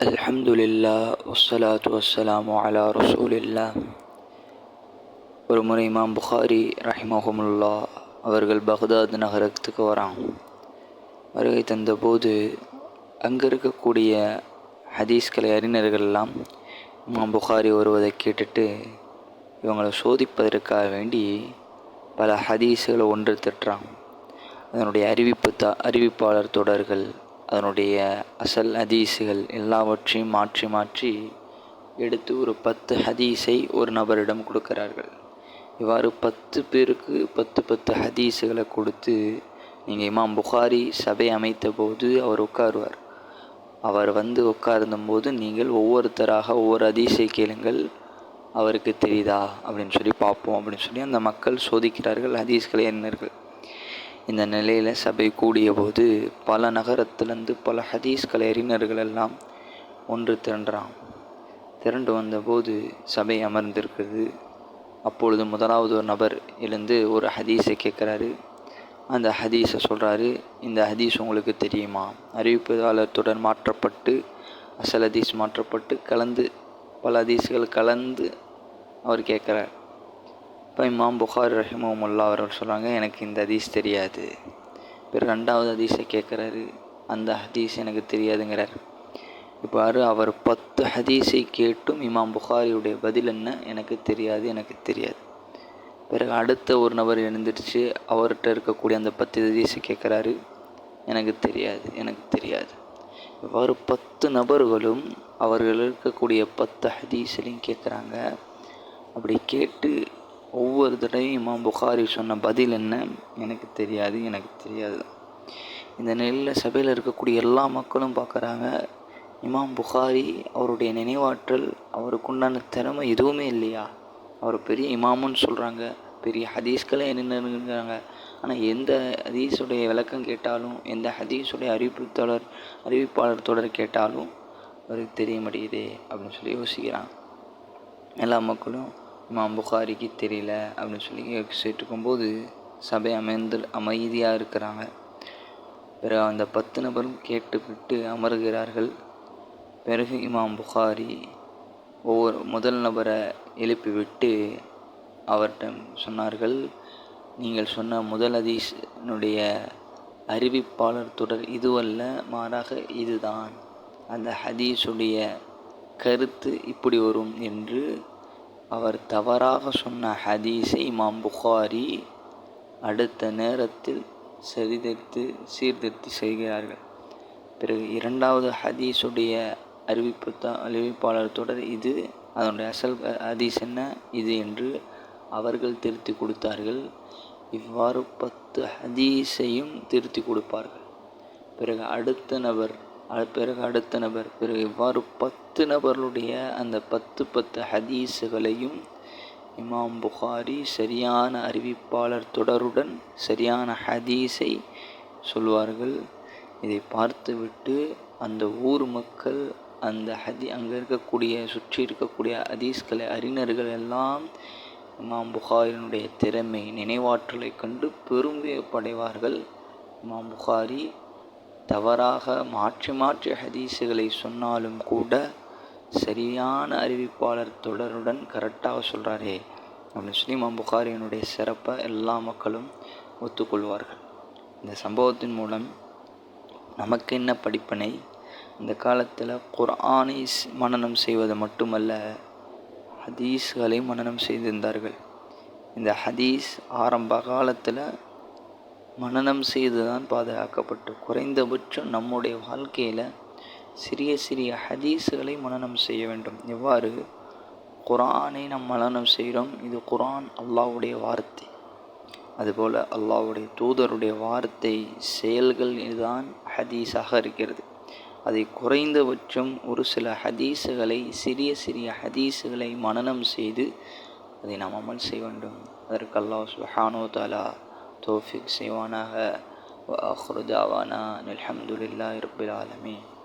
அல்ஹம்துலில்லா வசலாத்து வசலாம் அலா ரசூலில்லா ஒரு முறை இமாம் புகாரி ரஹிமஹமுல்லா அவர்கள் பக்தாத் நகரத்துக்கு வராங்க. வருகை தந்தபோது அங்கே இருக்கக்கூடிய ஹதீஸ்கலை அறிஞர்கள்லாம் இமாம் புகாரி வருவதை கேட்டுட்டு இவங்களை சோதிப்பதற்காக வேண்டி பல ஹதீஸுகளை ஒன்று திட்டுறான் அதனுடைய அறிவிப்பு த அறிவிப்பாளர் தொடர்கள் அதனுடைய அசல் ஹதீஸுகள் எல்லாவற்றையும் மாற்றி மாற்றி எடுத்து ஒரு பத்து ஹதீஸை ஒரு நபரிடம் கொடுக்கிறார்கள். இவ்வாறு பத்து பேருக்கு பத்து பத்து ஹதீஸுகளை கொடுத்து நீங்கள் இமாம் புகாரி சபை அமைத்த போது அவர் உட்காருவார். அவர் வந்து உட்கார்ந்தபோது நீங்கள் ஒவ்வொருத்தராக ஒவ்வொரு அதிசை கேளுங்கள் அவருக்கு தெரியுதா அப்படின்னு சொல்லி பார்ப்போம் அப்படின்னு சொல்லி அந்த மக்கள் சோதிக்கிறார்கள் ஹதீஸ்களை எண்ணர்கள் இந்த நிலையில் சபை கூடிய போது பல நகரத்திலேருந்து பல ஹதீஸ்களை அறிஞர்கள் எல்லாம் ஒன்று திரண்டான் திரண்டு வந்தபோது சபை அமர்ந்திருக்கிறது. அப்பொழுது முதலாவது ஒரு நபர் எழுந்து ஒரு ஹதீஸை கேட்குறாரு. அந்த ஹதீஸை சொல்கிறாரு இந்த ஹதீஸ் உங்களுக்கு தெரியுமா? அறிவிப்பாளத்துடன் மாற்றப்பட்டு அசல் ஹதீஸ் மாற்றப்பட்டு கலந்து பல ஹதீஸ்கள் கலந்து அவர் கேட்குறார். இப்போ இமாம் புகார் ரஹிமமுல்லா அவர்கள் சொல்கிறாங்க எனக்கு இந்த ஹதீஸ் தெரியாது. பிறகு ரெண்டாவது ஹதீஸை கேட்குறாரு. அந்த ஹதீஸ் எனக்கு தெரியாதுங்கிறார். இவ்வாறு அவர் பத்து ஹதீஸை கேட்டும் இமாம் புகாரியுடைய பதில் என்ன? எனக்கு தெரியாது எனக்கு தெரியாது. பிறகு அடுத்த ஒரு நபர் எழுந்திருச்சு அவர்கிட்ட இருக்கக்கூடிய அந்த பத்து ஹதீஸை கேட்குறாரு. எனக்கு தெரியாது எனக்கு தெரியாது. இவ்வாறு பத்து நபர்களும் அவர்கள் இருக்கக்கூடிய பத்து ஹதீஸ்லையும் கேட்குறாங்க. அப்படி கேட்டு ஒவ்வொரு தடவையும் இமாம் புகாரி சொன்ன பதில் என்ன? எனக்கு தெரியாது எனக்கு தெரியாது. இந்த நெல்லில் சபையில் இருக்கக்கூடிய எல்லா மக்களும் பார்க்குறாங்க இமாம் புகாரி அவருடைய நினைவாற்றல் அவருக்குண்டான திறமை எதுவுமே இல்லையா? அவர் பெரிய இமாமுன்னு சொல்கிறாங்க பெரிய ஹதீஸ்களே என்னென்னுங்கிறாங்க ஆனால் எந்த ஹதீஸுடைய விளக்கம் கேட்டாலும் எந்த ஹதீஸுடைய அறிவிப்பாளர் அறிவிப்பாளர் தொடர் கேட்டாலும் அவருக்கு தெரிய மாட்டேங்குதே அப்படின்னு சொல்லி யோசிக்கிறாங்க. எல்லா மக்களும் இமாம் புகாரிக்கு தெரியல அப்படின்னு சொல்லி கேட்டுக்கும்போது சபை அமைந்து அமைதியாக இருக்கிறாங்க. பிறகு அந்த பத்து நபரும் கேட்டுவிட்டு அமர்கிறார்கள். பிறகு இமாம் புகாரி ஒவ்வொரு முதல் நபரை எழுப்பிவிட்டு அவர்கிட்ட சொன்னார்கள் நீங்கள் சொன்ன முதல் அதீஷனுடைய அறிவிப்பாளர் தொடர் இதுவல்ல மாறாக இதுதான். அந்த ஹதீஸுடைய கருத்து இப்படி வரும் என்று அவர் தவறாக சொன்ன ஹதீஸை இமாம் புகாரி அடுத்த நேரத்தில் சரிதிருத்து சீர்திருத்தி செய்கிறார்கள். பிறகு இரண்டாவது ஹதீஸுடைய அறிவிப்பு தான் அறிவிப்பாளர் தொடர் இது. அதனுடைய அசல் ஹதீஸ் என்ன? இது என்று அவர்கள் திருத்தி கொடுத்தார்கள். இவ்வாறு பத்து ஹதீஸையும் திருத்தி கொடுப்பார்கள். பிறகு அடுத்த நபர் பிறகு அடுத்த நபர் பிறகு இவ்வாறு பத்து நபர்களுடைய அந்த பத்து பத்து ஹதீஸுகளையும் இமாம் புகாரி சரியான அறிவிப்பாளர் தொடருடன் சரியான ஹதீஸை சொல்வார்கள். இதை பார்த்துவிட்டு அந்த ஊர் மக்கள் அந்த ஹதி அங்கே இருக்கக்கூடிய சுற்றி இருக்கக்கூடிய ஹதீஸ்களை அறிஞர்கள் எல்லாம் இமாம் புகாரினுடைய திறமை நினைவாற்றலை கண்டு பெருமைப்படைவார்கள் இமாம் புகாரி தவறாக மாற்றி மாற்றி ஹதீஸுகளை சொன்னாலும் கூட சரியான அறிவிப்பாளர் தொடருடன் கரெக்டாக சொல்கிறாரே அப்படின்னு சொல்லி சிறப்பை எல்லா மக்களும் ஒத்துக்கொள்வார்கள். இந்த சம்பவத்தின் மூலம் நமக்கு என்ன படிப்பனை? இந்த காலத்தில் குர்ஆனை மனநம் செய்வது மட்டுமல்ல ஹதீஸ்களை மனநம் செய்திருந்தார்கள். இந்த ஹதீஸ் ஆரம்ப காலத்தில் மனநம் செய்து தான் பாதுகாக்கப்பட்டு குறைந்தபட்சம் நம்முடைய வாழ்க்கையில் சிறிய சிறிய ஹதீஸுகளை மனநம் செய்ய வேண்டும். எவ்வாறு? குரானை நம் மனநம் செய்கிறோம் இது குரான் அல்லாவுடைய வார்த்தை. அதுபோல் அல்லாவுடைய தூதருடைய வார்த்தை செயல்கள் இதுதான் ஹதீஸாக இருக்கிறது. அதை குறைந்தபட்சம் ஒரு சில ஹதீஸுகளை சிறிய சிறிய ஹதீஸுகளை மனநம் செய்து அதை நாம் அமல் செய்ய வேண்டும். அதற்கு அல்லாஹ் சுஹானோ தாலா توفيق سيوانها وآخر دعوانا الحمد لله رب العالمين.